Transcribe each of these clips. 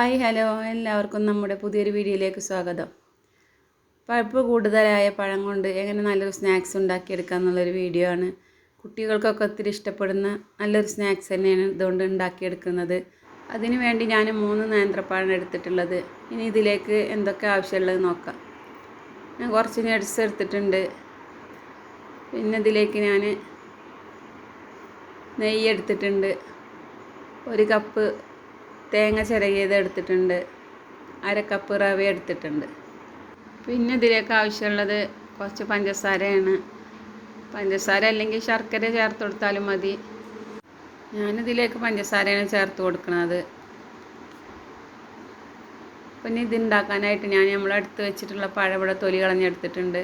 Hi hello. എല്ലാവർക്കും നമ്മുടെ പുതിയൊരു വീഡിയോയിലേക്ക് സ്വാഗതം. പഴുപ്പ് കൂടുതലായ പഴം കൊണ്ട് എങ്ങനെ നല്ലൊരു സ്നാക്സ് ഉണ്ടാക്കിയെടുക്കുക എന്നുള്ളൊരു വീഡിയോ ആണ്. കുട്ടികൾക്കൊക്കെ ഒത്തിരി ഇഷ്ടപ്പെടുന്ന നല്ലൊരു സ്നാക്സ് തന്നെയാണ് ഇതുകൊണ്ട് ഉണ്ടാക്കിയെടുക്കുന്നത്. അതിനു വേണ്ടി ഞാൻ മൂന്ന് നേന്ത്രപ്പഴം എടുത്തിട്ടുള്ളത്. ഇനി ഇതിലേക്ക് എന്തൊക്കെ ആവശ്യമുള്ളത് നോക്കാം. ഞാൻ കുറച്ച് നട്സ് എടുത്തിട്ടുണ്ട്. പിന്നെ ഇതിലേക്ക് ഞാൻ നെയ്യ് എടുത്തിട്ടുണ്ട്. ഒരു കപ്പ് തേങ്ങ ചിരകിയത് എടുത്തിട്ടുണ്ട്. അര കപ്പ് റവ എടുത്തിട്ടുണ്ട്. പിന്നെ ഇതിലേക്ക് ആവശ്യമുള്ളത് കുറച്ച് പഞ്ചസാരയാണ്. പഞ്ചസാര അല്ലെങ്കിൽ ശർക്കര ചേർത്ത് കൊടുത്താലും മതി. ഞാനിതിലേക്ക് പഞ്ചസാരയാണ് ചേർത്ത് കൊടുക്കുന്നത് പിന്നെ ഇത് ഉണ്ടാക്കാനായിട്ട് ഞാൻ നമ്മളെടുത്ത് വെച്ചിട്ടുള്ള പഴവിടെ തൊലി കളഞ്ഞെടുത്തിട്ടുണ്ട്.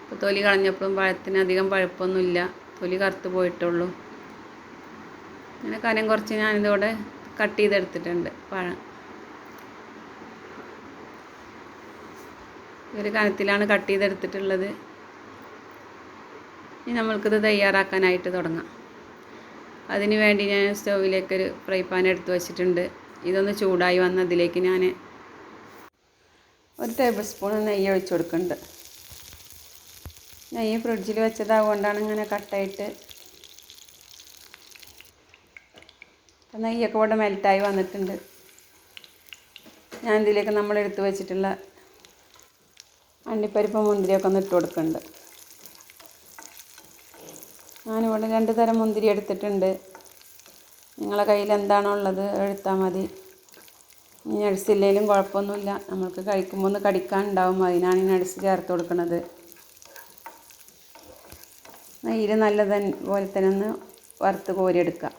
അപ്പോൾ തൊലി കളഞ്ഞപ്പോഴും പഴത്തിന് അധികം പഴുപ്പൊന്നുമില്ല. തൊലി കറുത്ത് പോയിട്ടുള്ളൂ. അങ്ങനെ കനം കുറച്ച് ഞാനിതോടെ കട്ട് ചെയ്തെടുത്തിട്ടുണ്ട് പഴം. ഒരു കനത്തിലാണ് കട്ട് ചെയ്തെടുത്തിട്ടുള്ളത്. ഇനി നമ്മൾക്കിത് തയ്യാറാക്കാനായിട്ട് തുടങ്ങാം. അതിന് വേണ്ടി ഞാൻ സ്റ്റൗവിലേക്കൊരു ഫ്രൈ പാൻ എടുത്ത് വച്ചിട്ടുണ്ട്. ഇതൊന്ന് ചൂടായി വന്നതിലേക്ക് ഞാൻ ഒരു ടേബിൾ സ്പൂൺ നെയ്യ് ഒഴിച്ചു കൊടുക്കുന്നുണ്ട്. നെയ്യ് ഫ്രിഡ്ജിൽ വെച്ചതാകൊണ്ടാണ് ഇങ്ങനെ കട്ടായിട്ട് നെയ്യൊക്കെ ഇവിടെ മെൽറ്റായി വന്നിട്ടുണ്ട്. ഞാൻ ഇതിലേക്ക് നമ്മൾ എടുത്തു വെച്ചിട്ടുള്ള അണ്ടിപ്പരിപ്പ് മുന്തിരിയൊക്കെ ഒന്ന് ഇട്ട് കൊടുക്കുന്നുണ്ട്. ഞാനിവിടെ രണ്ട് തരം മുന്തിരി എടുത്തിട്ടുണ്ട്. നിങ്ങളെ കയ്യിൽ എന്താണോ ഉള്ളത് എടുത്താൽ മതി. ഇനി അടിച്ചില്ലെങ്കിലും കുഴപ്പമൊന്നുമില്ല. നമ്മൾക്ക് കഴിക്കുമ്പോൾ ഒന്ന് കടിക്കാനുണ്ടാവും. അതിനാണ് ഇനി അടിച്ച് ചേർത്ത് കൊടുക്കുന്നത്. നെയ്യിൽ നല്ല പോലെ തന്നെ ഒന്ന് വറുത്ത് കോരിയെടുക്കാം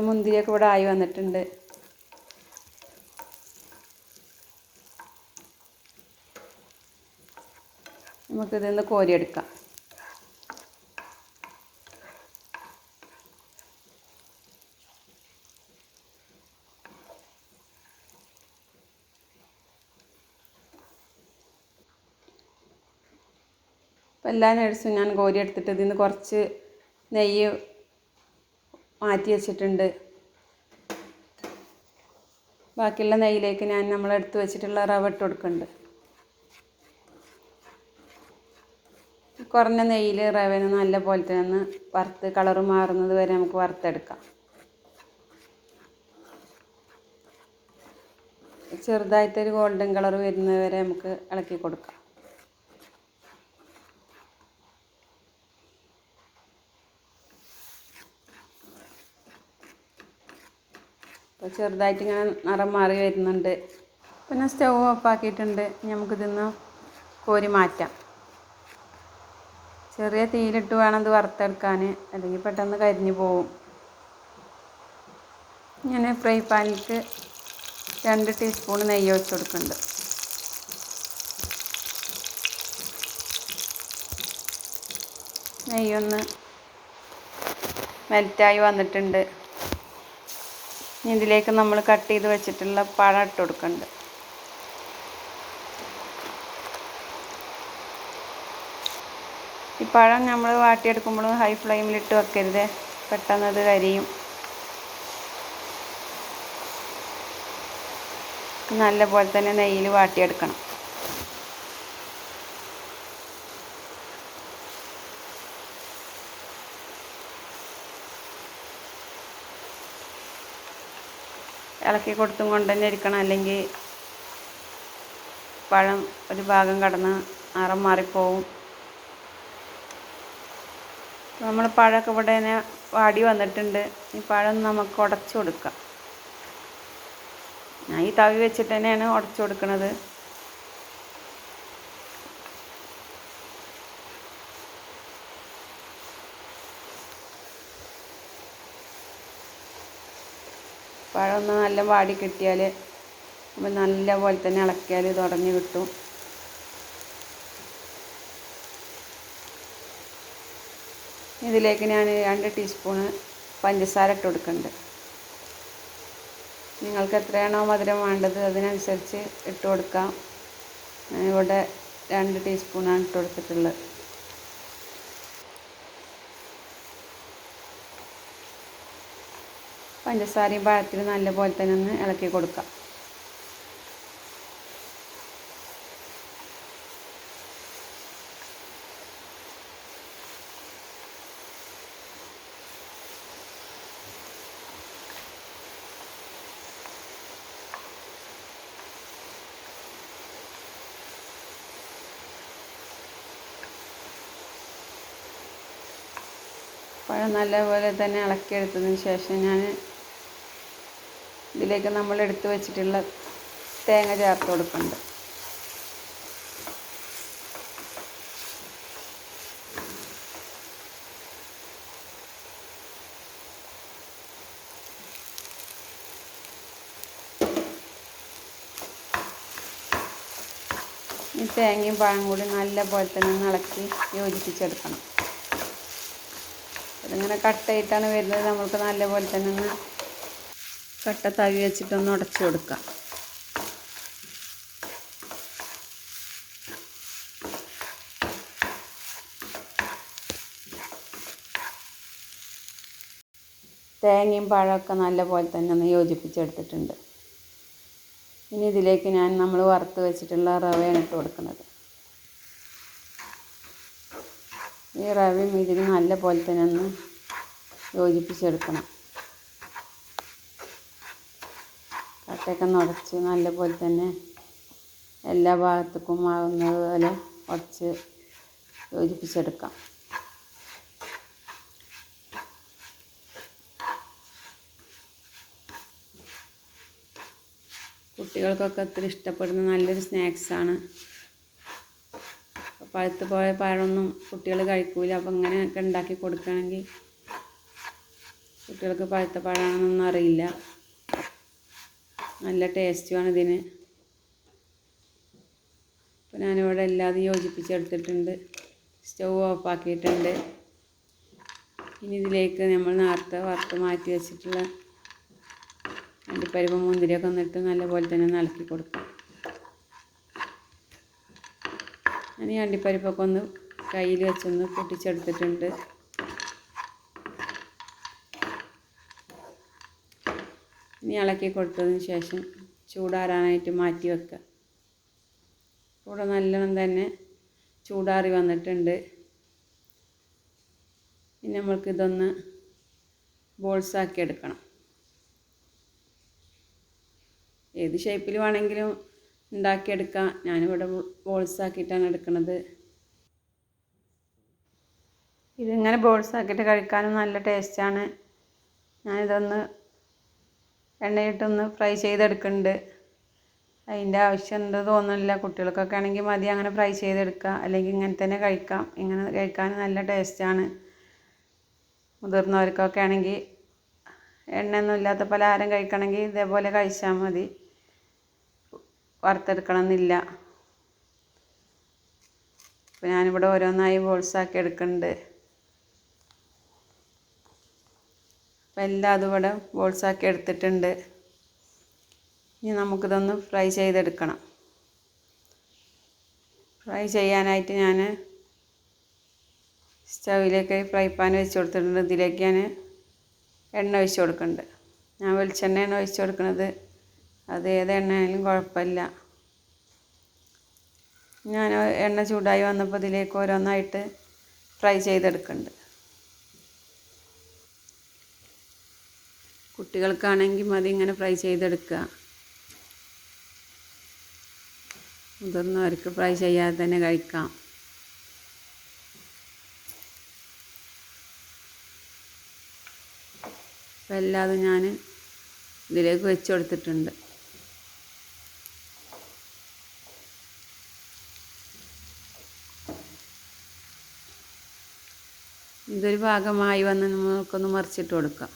നമ്മളെ മുന്തിരിയൊക്കെ ഇവിടെ ആയി വന്നിട്ടുണ്ട്. നമുക്കിതൊന്ന് കോരിയെടുക്കാം എല്ലാ നേഴ്സും ഞാൻ കോരി എടുത്തിട്ട് ഇതിൽ നിന്ന് കുറച്ച് നെയ്യ് മാറ്റി വെച്ചിട്ടുണ്ട്. ബാക്കിയുള്ള നെയ്യിലേക്ക് ഞാൻ നമ്മൾ എടുത്ത് വെച്ചിട്ടുള്ള റവ ഇട്ട് കൊടുക്കുന്നുണ്ട്. കുറഞ്ഞ നെയ്യിൽ റവന് നല്ല പോലെ തന്നെ ഒന്ന് വറുത്ത് കളറ് മാറുന്നത് വരെ നമുക്ക് വറുത്തെടുക്കാം. ചെറുതായിട്ടൊരു ഗോൾഡൻ കളർ വരുന്നത് വരെ നമുക്ക് ഇളക്കി കൊടുക്കാം. അപ്പോൾ ചെറുതായിട്ട് ഇങ്ങനെ നിറം മാറി വരുന്നുണ്ട്. പിന്നെ സ്റ്റൗ ഓഫാക്കിയിട്ടുണ്ട് നമുക്കിതൊന്ന് കോരി മാറ്റാം. ചെറിയ തീയിലിട്ട് വേണം ഇത് വറുത്തെടുക്കാൻ അല്ലെങ്കിൽ പെട്ടെന്ന് കരിഞ്ഞു പോവും. ഞാൻ ഫ്രൈ പാനിലേക്ക് രണ്ട് ടീസ്പൂൺ നെയ്യ് ഒഴിച്ച് കൊടുക്കുന്നുണ്ട്. നെയ്യൊന്ന് മെൽറ്റായി വന്നിട്ടുണ്ട്. ഇതിലേക്ക് നമ്മൾ കട്ട് ചെയ്ത് വെച്ചിട്ടുള്ള പഴം ഇട്ട് കൊടുക്കുന്നുണ്ട് ഈ പഴം നമ്മൾ വാട്ടിയെടുക്കുമ്പോൾ ഹൈ ഫ്ലെയിമിലിട്ട് വെക്കരുത്. പെട്ടെന്ന് അത് കരിയും. നല്ലപോലെ തന്നെ നെയ്യിൽ വാട്ടിയെടുക്കണം. ഇളക്കി കൊടുത്തും കൊണ്ട് തന്നെ ഇരിക്കണം. അല്ലെങ്കിൽ പഴം ഒരു ഭാഗം കടന്ന് നിറം മാറിപ്പോവും. നമ്മൾ പഴമൊക്കെ ഇവിടെ തന്നെ വാടി വന്നിട്ടുണ്ട്. ഈ പഴം നമുക്ക് ഉടച്ചു കൊടുക്കാം. ഞാൻ ഈ തവി വെച്ചിട്ട് തന്നെയാണ് ഉടച്ചു കൊടുക്കുന്നത് പഴം ഒന്ന് നല്ല വാടി കിട്ടിയാൽ അപ്പോൾ നല്ല പോലെ തന്നെ ഇളക്കിയാൽ ഇത് ഉടഞ്ഞു കിട്ടും. ഇതിലേക്ക് ഞാൻ രണ്ട് ടീസ്പൂണ് പഞ്ചസാര ഇട്ട് കൊടുക്കുന്നുണ്ട് നിങ്ങൾക്ക് എത്രയാണോ മധുരം വേണ്ടത് അതിനനുസരിച്ച് ഇട്ട് കൊടുക്കാം. ഇവിടെ രണ്ട് ടീസ്പൂണാണ് ഇട്ട് കൊടുത്തിട്ടുള്ളത്. പഞ്ചസാരയും പഴത്തിൽ നല്ലപോലെ തന്നെ ഒന്ന് ഇളക്കി കൊടുക്കാം. പഴം നല്ലപോലെ തന്നെ ഇളക്കിയെടുത്തതിന് ശേഷം ഞാൻ ഇതിലേക്ക് നമ്മൾ എടുത്തു വെച്ചിട്ടുള്ള തേങ്ങ ചേർത്ത് കൊടുക്കുന്നുണ്ട്. ഈ തേങ്ങയും പഴം കൂടി നല്ലപോലെ തന്നെ ഇളക്കി യോജിപ്പിച്ചെടുക്കണം. അതിങ്ങനെ കട്ടയിട്ടാണ് വരുന്നത്. നമ്മൾക്ക് നല്ലപോലെ തന്നെ ഒന്ന് കട്ട തവി വെച്ചിട്ടൊന്ന് ഉടച്ചു കൊടുക്കാം. തേങ്ങയും പഴമൊക്കെ നല്ലപോലെ തന്നെ ഒന്ന് യോജിപ്പിച്ചെടുത്തിട്ടുണ്ട്. ഇനി ഇതിലേക്ക് ഞാൻ നമ്മൾ വറുത്ത് വെച്ചിട്ടുള്ള റവയാണ് ഇട്ട് കൊടുക്കുന്നത്. ഈ റവയും ഇതിന് നല്ല പോലെ തന്നെ ഒന്ന് യോജിപ്പിച്ചെടുക്കണം. കട്ടയൊക്കെ നുടച്ച് നല്ല പോലെ തന്നെ എല്ലാ ഭാഗത്തേക്കും ആകുന്നതുപോലെ പോലെ യോജിപ്പിച്ചെടുക്കാം. കുട്ടികൾക്കൊക്കെ ഒത്തിരി ഇഷ്ടപ്പെടുന്ന നല്ലൊരു സ്നാക്സാണ് പഴുത്ത് പോയ പഴമൊന്നും കുട്ടികൾ കഴിക്കൂല. അപ്പം ഇങ്ങനെയൊക്കെ ഉണ്ടാക്കി കൊടുക്കുകയാണെങ്കിൽ കുട്ടികൾക്ക് പഴുത്ത പഴമാണെന്നൊന്നും അറിയില്ല. നല്ല ടേസ്റ്റുമാണ് ഇതിന്. അപ്പോൾ ഞാനിവിടെ എല്ലാതും യോജിപ്പിച്ചെടുത്തിട്ടുണ്ട് സ്റ്റൗ ഓഫാക്കിയിട്ടുണ്ട് ഇനി ഇതിലേക്ക് നമ്മൾ നേരത്തെ വറുത്ത് മാറ്റി വെച്ചിട്ടുള്ള അണ്ടിപ്പരിപ്പ് മുന്തിരിയൊക്കെ ഒന്നിട്ട് നല്ലപോലെ തന്നെ നലക്കി കൊടുക്കാം. ഞാൻ ഈ അണ്ടിപ്പരിപ്പൊക്കെ ഒന്ന് കയ്യിൽ വെച്ചൊന്ന് പൊട്ടിച്ചെടുത്തിട്ടുണ്ട്. ഇനി ഇളക്കി കൊടുത്തതിന് ശേഷം ചൂടാറാനായിട്ട് മാറ്റി വെക്കുക. കൂടെ നല്ലോണം തന്നെ ചൂടാറി വന്നിട്ടുണ്ട്. ഇനി നമ്മൾക്കിതൊന്ന് ബോൾസാക്കി എടുക്കണം. ഏത് ഷേപ്പിൽ വേണമെങ്കിലും ഉണ്ടാക്കിയെടുക്കാം ഞാനിവിടെ ബോൾസാക്കിയിട്ടാണ് എടുക്കുന്നത് ഇതിങ്ങനെ ബോൾസാക്കിയിട്ട് കഴിക്കാനും നല്ല ടേസ്റ്റാണ് ഞാനിതൊന്ന് എണ്ണയിട്ടൊന്ന് ഫ്രൈ ചെയ്തെടുക്കുന്നുണ്ട് അതിന്റെ ആവശ്യമുണ്ട് തോന്നുന്നില്ല കുട്ടികൾക്കൊക്കെ ആണെങ്കിൽ മതി. അങ്ങനെ ഫ്രൈ ചെയ്തെടുക്കുക അല്ലെങ്കിൽ ഇങ്ങനെ തന്നെ കഴിക്കാം. ഇങ്ങനെ കഴിക്കാൻ നല്ല ടേസ്റ്റാണ് മുതിർന്നവർക്കൊക്കെ ആണെങ്കിൽ എണ്ണയൊന്നും ഇല്ലാത്ത പലഹാരം കഴിക്കണമെങ്കിൽ ഇതേപോലെ കഴിച്ചാൽ മതി. വറുത്തെടുക്കണമെന്നില്ല. അപ്പോൾ ഞാനിവിടെ ഓരോന്നായി ബോൾസാക്കി എടുക്കുന്നുണ്ട് അപ്പോൾ എല്ലാം അതുപോലെ ബോൾസാക്കി എടുത്തിട്ടുണ്ട്. ഇനി നമുക്കിതൊന്ന് ഫ്രൈ ചെയ്തെടുക്കണം. ഫ്രൈ ചെയ്യാനായിട്ട് ഞാൻ സ്റ്റൗവിലേക്ക് ഫ്രൈ പാൻ വെച്ച് കൊടുത്തിട്ടുണ്ട്. ഇതിലേക്ക് ഞാൻ എണ്ണ ഒഴിച്ച് കൊടുക്കുന്നുണ്ട്. ഞാൻ വെളിച്ചെണ്ണയാണ് ഒഴിച്ച് കൊടുക്കുന്നത്. അത് ഏത് എണ്ണയായാലും കുഴപ്പമില്ല. ഞാൻ എണ്ണ ചൂടായി വന്നപ്പോൾ ഇതിലേക്ക് ഓരോന്നായിട്ട് ഫ്രൈ ചെയ്തെടുക്കുന്നുണ്ട്. കുട്ടികൾക്കാണെങ്കിൽ മതി ഇങ്ങനെ ഫ്രൈ ചെയ്തെടുക്കുക. മുതിർന്നവർക്ക് ഫ്രൈ ചെയ്യാതെ തന്നെ കഴിക്കാം. അപ്പം എല്ലാതും ഞാൻ ഇതിലേക്ക് വെച്ച് കൊടുത്തിട്ടുണ്ട്. ഇതൊരു ഭാഗമായി വന്ന് നമുക്കൊന്ന് മറിച്ചിട്ട് കൊടുക്കാം.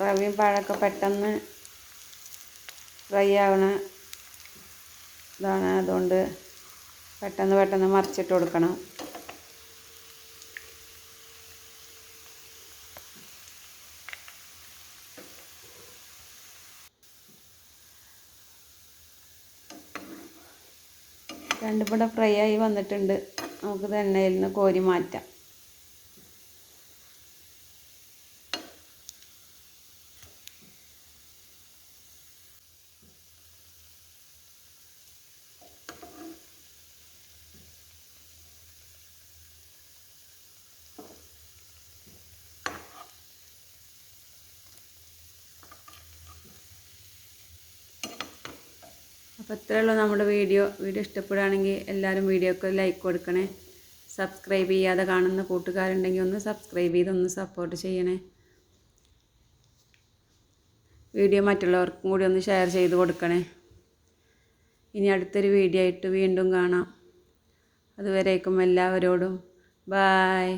റവയും പാഴൊക്കെ പെട്ടെന്ന് ഫ്രൈ ആവണ ഇതാണ്. അതുകൊണ്ട് പെട്ടെന്ന് പെട്ടെന്ന് മറിച്ചിട്ട് കൊടുക്കണം. രണ്ടും കൂടെ ഫ്രൈ ആയി വന്നിട്ടുണ്ട്. നമുക്ക് ഇത് എണ്ണയിൽ നിന്ന് കോരി മാറ്റാം. അപ്പോൾ ഇത്രയേ ഉള്ളൂ നമ്മുടെ വീഡിയോ. വീഡിയോ ഇഷ്ടപ്പെടുകയാണെങ്കിൽ എല്ലാവരും വീഡിയോക്ക് ലൈക്ക് കൊടുക്കണേ. സബ്സ്ക്രൈബ് ചെയ്യാതെ കാണുന്ന കൂട്ടുകാരുണ്ടെങ്കിൽ ഒന്ന് സബ്സ്ക്രൈബ് ചെയ്ത് ഒന്ന് സപ്പോർട്ട് ചെയ്യണേ. വീഡിയോ മറ്റുള്ളവർക്കും കൂടി ഒന്ന് ഷെയർ ചെയ്ത് കൊടുക്കണേ. ഇനി അടുത്തൊരു വീഡിയോ ആയിട്ട് വീണ്ടും കാണാം. അതുവരേക്കും എല്ലാവരോടും. ബായ്